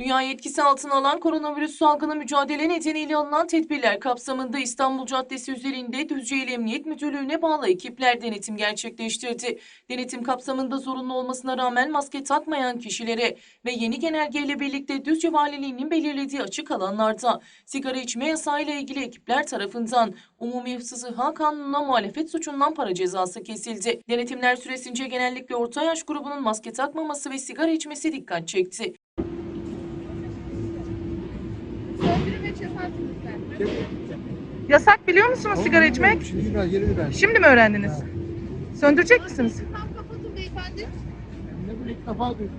Dünyayı etkisi altına alan koronavirüs salgını mücadele nedeniyle alınan tedbirler kapsamında İstanbul Caddesi üzerinde Düzceil Emniyet Müdürlüğü'ne bağlı ekipler denetim gerçekleştirdi. Denetim kapsamında zorunlu olmasına rağmen maske takmayan kişilere ve yeni genelgeyle birlikte Düzce Valiliği'nin belirlediği açık alanlarda sigara içme yasağıyla ilgili ekipler tarafından Umumi Hıfzı Kanununa muhalefet suçundan para cezası kesildi. Denetimler süresince genellikle orta yaş grubunun maske takmaması ve sigara içmesi dikkat çekti. Yasak biliyor musunuz sigara içmek? Şimdi ben yeni ben. Şimdi mi öğrendiniz? Söndürecek misiniz? Tam kapatın beyefendi. Ne bileyim ilk defa duydum.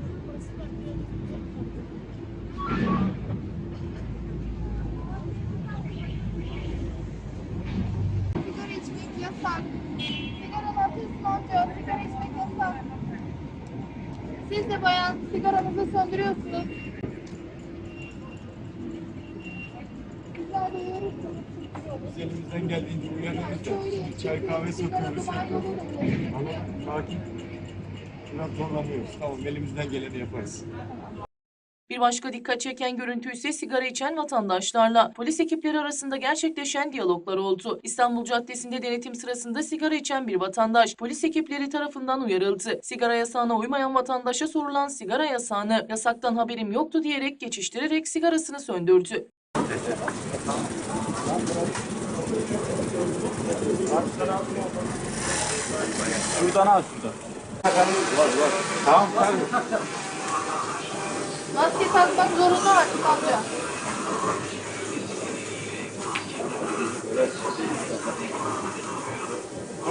Sigara içmek yasak. Sigaralar hızlanıyor. Sigara içmek yasak. Siz de bayan sigaranızı söndürüyorsunuz. Biz elimizden geldiğince uyarıyoruz çay kahve satıyoruz. Ama sakin. Biraz zorlanıyoruz. Tamam elimizden geleni yaparız. Bir başka dikkat çeken görüntü ise sigara içen vatandaşlarla polis ekipleri arasında gerçekleşen diyaloglar oldu. İstanbul Caddesi'nde denetim sırasında sigara içen bir vatandaş polis ekipleri tarafından uyarıldı. Sigara yasağına uymayan vatandaşa sorulan sigara yasağını yasaktan haberim yoktu diyerek geçiştirerek sigarasını söndürdü. Şuradan al şuradan. Tamam tamam. Maske takmak zorunda artık amca.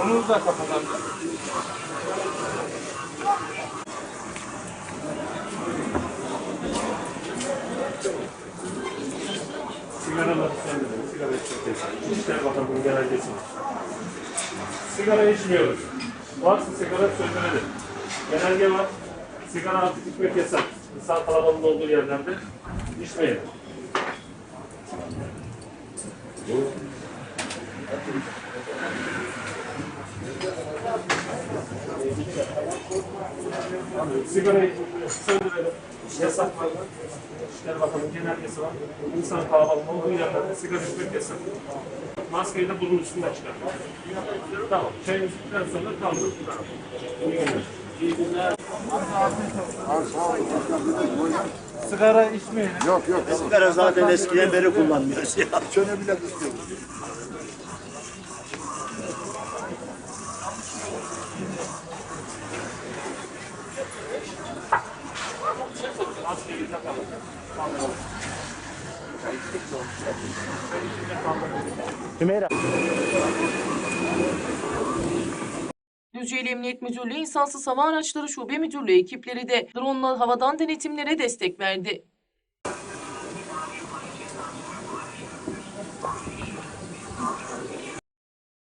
Onu da kapatalım. Sigaraları söndürün, sigara yasak. İçişleri Bakanlığı'nın genelgesi. Sigara içmiyoruz. Varsa sigara söndürelim. Genelge var. Sigara artık içmek yasak. İnsan kalabalığının olduğu yerlerde içmeyelim. Sigarayı söndürelim. Yasak var. İçişleri Bakanlığı'nın genelgesi var. İnsan kalabalığının olduğu yerlerde sigara içmek yasak. Maskeyi de bunun üstünde çıkar. Tamam. Çayın üstünden sonra kaldır. Tamam. İyi günler. Sigara içmeyin. Yok yok. Sigara zaten eskiden beri kullanmıyoruz ya. Çöne bile tutuyorum. Maskeyi takalım. Hümeyra. Düzceil Emniyet Müdürlüğü İnsansız Hava Araçları Şube Müdürlüğü ekipleri de drone havadan denetimlere destek verdi.